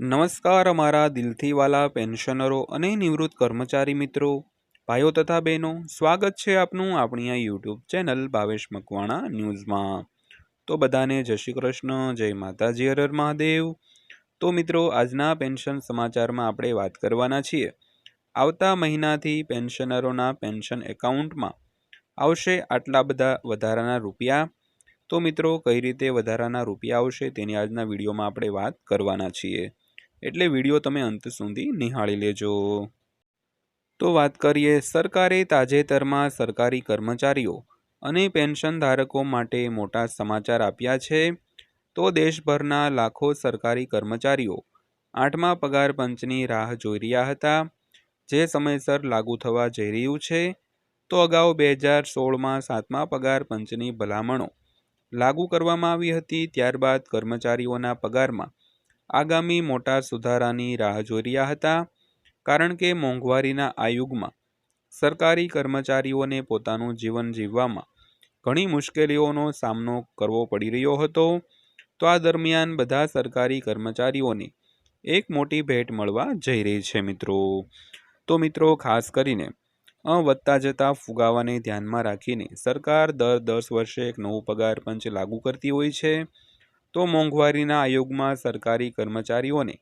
નમસ્કાર અમારા દિલથીવાલા પેન્શનરો અને નિવૃત્ત કર્મચારી મિત્રો. ભાઈઓ તથા બહેનો, સ્વાગત છે આપનું આપણી આ યુટ્યુબ ચેનલ ભાવેશ મકવાણા ન્યૂઝમાં. તો બધાને જય શ્રી કૃષ્ણ, જય માતાજી હરર મહાદેવ. તો મિત્રો, આજના પેન્શન સમાચારમાં આપણે વાત કરવાના છીએ. આવતા મહિનાથી પેન્શનરોના પેન્શન એકાઉન્ટમાં આવશે આટલા બધા વધારાના રૂપિયા. તો મિત્રો, કઈ રીતે વધારાના રૂપિયા આવશે તેની આજના વિડીયોમાં આપણે વાત કરવાના છીએ. એટલે વીડિયો તમે અંત સુધી નિહાળી લેજો. તો વાત કરીએ સરકારે તાજેતરમાં સરકારી કર્મચારીઓ અને પેન્શન ધારકો માટે મોટા સમાચાર આપ્યા છે. તો દેશભરના લાખો સરકારી કર્મચારીઓ આઠમા પગાર પંચની રાહ જોઈ રહ્યા હતા. જે સમયસર લાગુ થવા જઈ રહ્યું છે. તો અગાઉ બે હજાર સોળમાં સાતમા પગાર પંચની ભલામણો લાગુ કરવામાં આવી હતી. ત્યારબાદ કર્મચારીઓના પગારમાં આગામી મોટા સુધારાની રાહ જોઈ રહ્યા હતા, કારણ કે મોંઘવારીના આ યુગમાં સરકારી કર્મચારીઓને પોતાનું જીવન જીવવામાં ઘણી મુશ્કેલીઓનો સામનો કરવો પડી રહ્યો હતો. તો આ દરમિયાન બધા સરકારી કર્મચારીઓને એક મોટી ભેટ મળવા જઈ રહી છે મિત્રો. તો મિત્રો, ખાસ કરીને વધતા જતા ફુગાવાને ધ્યાનમાં રાખીને સરકાર દર દસ વર્ષે એક નવું પગાર પંચ લાગુ કરતી હોય છે. તો મોંઘવારીના આયોગમાં સરકારી કર્મચારીઓને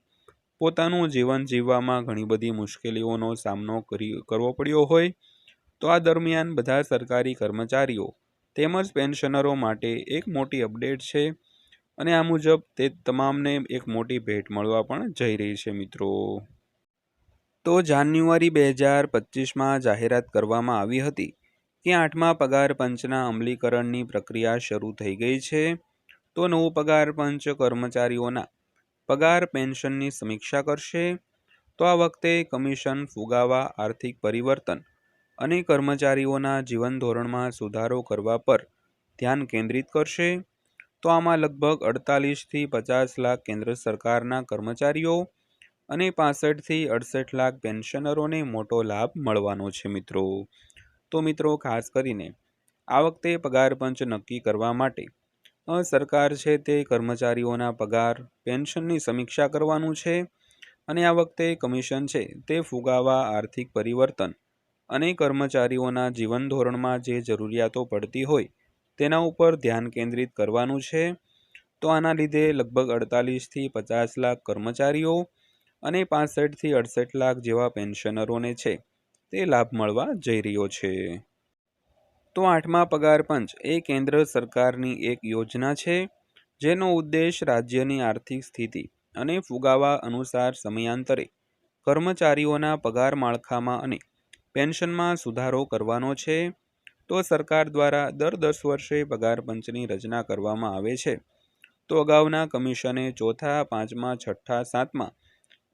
પોતાનું જીવન જીવવામાં ઘણી બધી મુશ્કેલીઓનો સામનો કરી, કરવો પડ્યો હોય, તો આ દરમિયાન બધા સરકારી કર્મચારીઓ તેમજ પેન્શનરો માટે એક મોટી અપડેટ છે અને આ મુજબ તે તમામને એક મોટી ભેટ મળવા પણ જઈ રહી છે મિત્રો. તો જાન્યુઆરી બે હજાર પચીસમાં જાહેરાત કરવામાં આવી હતી કે આઠમા પગાર પંચના અમલીકરણની પ્રક્રિયા શરૂ થઈ ગઈ છે. તો નવો પગાર પંચ કર્મચારીઓના પગાર પેન્શનની સમીક્ષા કરશે. તો આ વખતે કમિશન ફુગાવા, આર્થિક પરિવર્તન અને કર્મચારીઓના જીવન ધોરણમાં સુધારો કરવા પર ધ્યાન કેન્દ્રિત કરશે. તો આમાં લગભગ અડતાલીસથી પચાસ લાખ કેન્દ્ર સરકારના કર્મચારીઓ અને પાસઠથી અડસઠ લાખ પેન્શનરોને મોટો લાભ મળવાનો છે મિત્રો. તો મિત્રો ખાસ કરીને આ વખતે પગાર પંચ નક્કી કરવા માટે સરકાર છે તે કર્મચારીઓના પગાર, પેન્શનની સમીક્ષા કરવાનું છે અને આ વખતે કમિશન છે તે ફુગાવા આર્થિક પરિવર્તન અને કર્મચારીઓના જીવન ધોરણમાં જે જરૂરિયાતો પડતી હોય તેના ઉપર ધ્યાન કેન્દ્રિત કરવાનું છે. તો આના લીધે લગભગ અડતાલીસથી પચાસ લાખ કર્મચારીઓ અને પાસઠથી અડસઠ લાખ જેવા પેન્શનરોને છે તે લાભ મળવા જઈ રહ્યો છે. તો આઠમા પગાર પંચ એ કેન્દ્ર સરકારની એક યોજના છે, જેનો ઉદ્દેશ રાજ્યની આર્થિક સ્થિતિ અને ફુગાવા અનુસાર સમયાંતરે કર્મચારીઓના પગાર માળખામાં અને પેન્શનમાં સુધારો કરવાનો છે. તો સરકાર દ્વારા દર દસ વર્ષે પગાર પંચની રચના કરવામાં આવે છે. તો અગાઉના કમિશને ચોથા, પાંચમા, છઠ્ઠા, સાતમા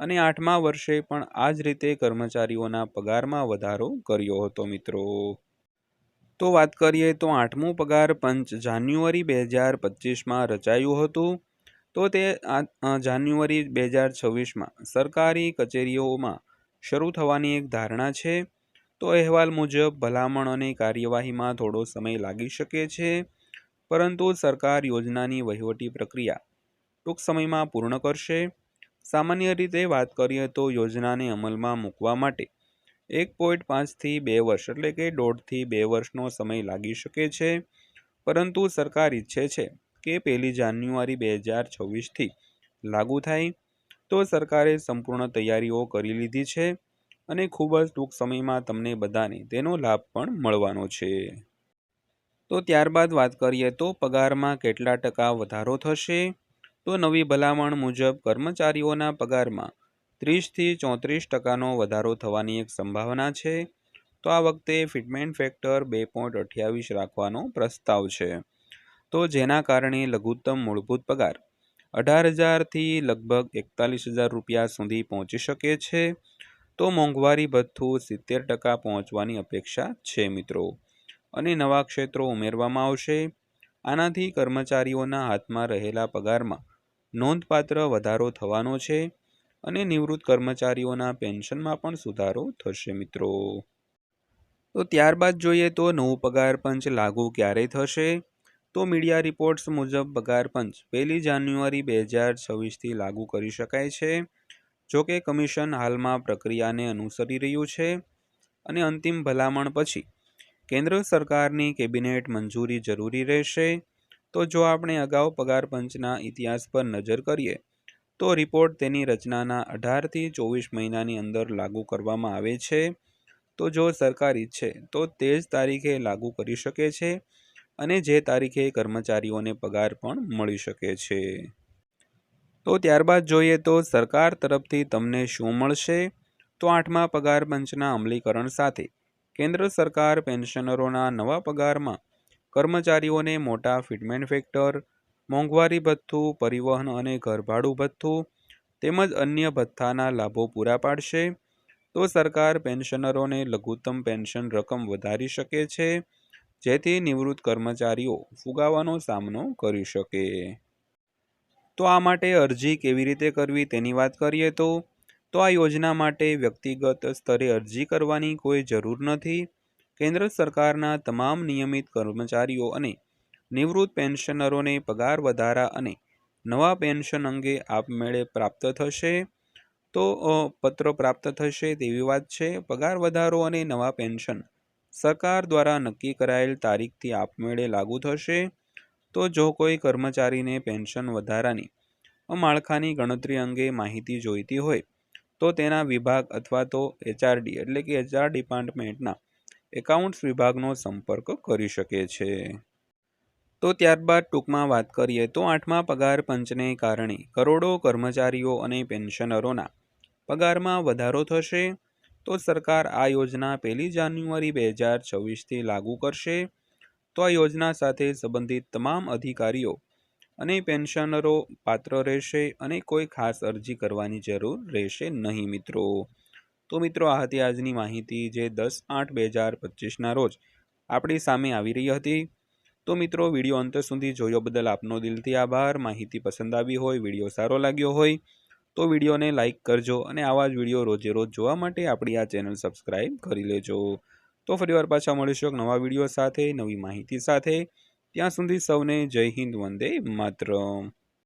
અને આઠમા વર્ષે પણ આ જ રીતે કર્મચારીઓના પગારમાં વધારો કર્યો હતો મિત્રો. તો વાત કરીએ તો આઠમું પગાર પંચ જાન્યુઆરી બે હજાર પચીસમાં રચાયું હતું. તો તે જાન્યુઆરી બે હજાર છવ્વીસમાં સરકારી કચેરીઓમાં શરૂ થવાની એક ધારણા છે. તો અહેવાલ મુજબ ભલામણ અને કાર્યવાહીમાં થોડો સમય લાગી શકે છે. પરંતુ સરકાર યોજનાની વહીવટી પ્રક્રિયા ટૂંક સમયમાં પૂર્ણ કરશે. સામાન્ય રીતે વાત કરીએ તો યોજનાને અમલમાં મૂકવા માટે એક પોઈન્ટ પાંચથી બે વર્ષ, એટલે કે દોઢથી બે વર્ષનો સમય લાગી શકે છે. પરંતુ સરકાર ઈચ્છે છે કે પહેલી જાન્યુઆરી બે હજાર છવ્વીસથી લાગુ થાય. તો સરકારે સંપૂર્ણ તૈયારીઓ કરી લીધી છે અને ખૂબ જ ટૂંક સમયમાં તમને બધાને તેનો લાભ પણ મળવાનો છે. તો ત્યારબાદ વાત કરીએ તો પગારમાં કેટલા ટકા વધારો થશે? તો નવી ભલામણ મુજબ કર્મચારીઓના પગારમાં ત્રીસથી ચોત્રીસ ટકાનો વધારો થવાની એક સંભાવના છે. તો આ વખતે ફિટમેન્ટ ફેક્ટર બે પોઈન્ટ અઠ્યાવીસ રાખવાનો પ્રસ્તાવ છે. તો જેના કારણે લઘુત્તમ મૂળભૂત પગાર અઢાર હજારથી લગભગ એકતાલીસ હજાર રૂપિયા સુધી પહોંચી શકે છે. તો મોંઘવારી ભથ્થું સિત્તેર ટકા પહોંચવાની અપેક્ષા છે મિત્રો. અને નવા ક્ષેત્રો ઉમેરવામાં આવશે. આનાથી કર્મચારીઓના હાથમાં રહેલા પગારમાં નોંધપાત્ર વધારો થવાનો છે. અને નિવૃત્ત કર્મચારીઓના પેન્શનમાં પણ સુધારો થશે મિત્રો. તો ત્યારબાદ જોઈએ તો નવું પગાર પંચ લાગુ ક્યારે થશે? તો મીડિયા રિપોર્ટ્સ મુજબ પગાર પંચ પહેલી જાન્યુઆરી બે હજાર છવ્વીસથી લાગુ કરી શકાય છે. જો કે કમિશન હાલમાં પ્રક્રિયાને અનુસરી રહ્યું છે અને અંતિમ ભલામણ પછી કેન્દ્ર સરકારની કેબિનેટ મંજૂરી જરૂરી રહેશે. તો જો આપણે અગાઉ પગાર પંચના ઇતિહાસ પર નજર કરીએ તો રિપોર્ટ તેની રચનાના અઢારથી ચોવીસ મહિનાની અંદર લાગુ કરવામાં આવે છે. તો જો સરકાર ઈચ્છે, તો તે જ તારીખે લાગુ કરી શકે છે અને જે તારીખે કર્મચારીઓને પગાર પણ મળી શકે છે. તો ત્યારબાદ જોઈએ તો સરકાર તરફથી તમને શું મળશે? તો આઠમા પગાર પંચના અમલીકરણ સાથે કેન્દ્ર સરકાર પેન્શનરોના નવા પગારમાં કર્મચારીઓને મોટા ફિટમેન્ટ ફેક્ટર મોંઘવારી ભથ્થું, પરિવહન અને ઘરભાડું ભથ્થું તેમજ અન્ય ભથ્થાના લાભો પૂરા પાડશે. તો સરકાર પેન્શનરોને લઘુત્તમ પેન્શન રકમ વધારી શકે છે, જેથી નિવૃત્ત કર્મચારીઓ ફુગાવાનો સામનો કરી શકે. તો આ માટે અરજી કેવી રીતે કરવી તેની વાત કરીએ તો તો આ યોજના માટે વ્યક્તિગત સ્તરે અરજી કરવાની કોઈ જરૂર નથી. કેન્દ્ર સરકારના તમામ નિયમિત કર્મચારીઓ અને નિવૃત્ત પેન્શનરોને પગાર વધારા અને નવા પેન્શન અંગે આપમેળે પ્રાપ્ત થશે? તો પત્ર પ્રાપ્ત થશે તેવી વાત છે. પગાર વધારો અને નવા પેન્શન સરકાર દ્વારા નક્કી કરાયેલ તારીખથી આપમેળે લાગુ થશે? તો, જો કોઈ કર્મચારીને પેન્શન વધારાની માળખાની ગણતરી અંગે માહિતી જોઈતી હોય, તો તેના વિભાગ અથવા તો એચઆરડી એટલે કે એચઆર ડિપાર્ટમેન્ટના એકાઉન્ટ્સ વિભાગનો સંપર્ક કરી શકે છે. તો ત્યારબાદ ટૂંકમાં વાત કરીએ તો આઠમા પગાર પંચને કારણે કરોડો કર્મચારીઓ અને પેન્શનરોના પગારમાં વધારો થશે તો સરકાર આ યોજના પહેલી જાન્યુઆરી બે હજાર છવ્વીસથી લાગુ કરશે. તો આ યોજના સાથે સંબંધિત તમામ અધિકારીઓ અને પેન્શનરો પાત્ર રહેશે અને કોઈ ખાસ અરજી કરવાની જરૂર રહેશે નહીં મિત્રો. તો મિત્રો, આ હતી આજની માહિતી જે દસ આઠ બે હજાર પચીસના રોજ આપણી સામે આવી રહી હતી. તો મિત્રો, વીડિયો અંત સુધી જોયો બદલ આપનો દિલથી આભાર. માહિતી પસંદ આવી હોય, વીડિયો સારો લાગ્યો હોય, તો વિડીયોને લાઇક કરજો અને આવા જ વીડિયો રોજે રોજ જોવા માટે આપણી આ ચેનલ સબસ્ક્રાઈબ કરી લેજો. તો ફરીવાર પાછા મળીશું એક નવા વીડિયો સાથે, નવી માહિતી સાથે. ત્યાં સુધી સૌને જય હિન્દ, વંદે માતરમ.